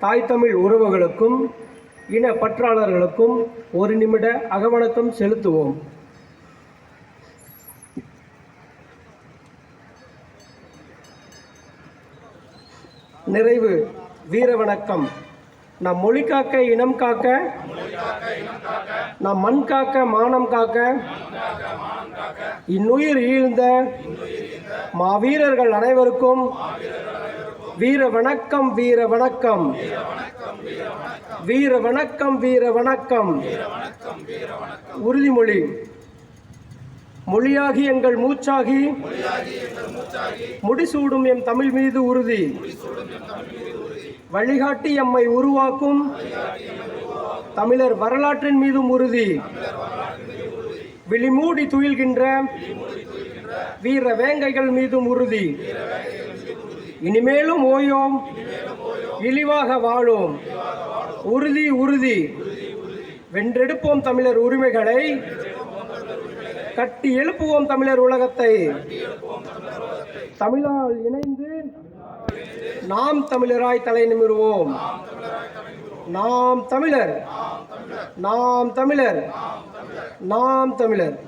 தாய் தமிழ் உறவுகளுக்கும் இன பற்றாளர்களுக்கும் ஒரு நிமிட அகவணக்கம் செலுத்துவோம். நிறைவு வீர வணக்கம் நம் மொழி காக்க இனம் காக்க நம் மண் காக்க மானம் காக்க இன்னுயிர் ஈழ்ந்த மாவீரர்கள் அனைவருக்கும் வீர வணக்கம் வீர வணக்கம். வீர வணக்கம் வீர வணக்கம். உறுதிமொழி. மொழியாகி எங்கள் மூச்சாகி. முடிசூடும் எம் தமிழ் மீது உறுதி. வழிகாட்டி எம்மை உருவாக்கும். தமிழர் வரலாற்றின் மீதும் உறுதி. விழிமூடி துயில்கின்ற வீர வேங்கைகள் மீதும் உறுதி. இனிமேலும் ஓயோம். இழிவாக வாழும். உறுதி உறுதி. வென்றெடுப்போம் தமிழர் உரிமைகளை. கட்டி எழுப்புவோம் தமிழர் உலகத்தை. தமிழால் இணைந்து நாம் தமிழராய் தலை நிமிடுவோம் நாம் தமிழர். நாம் தமிழர். நாம் தமிழர்.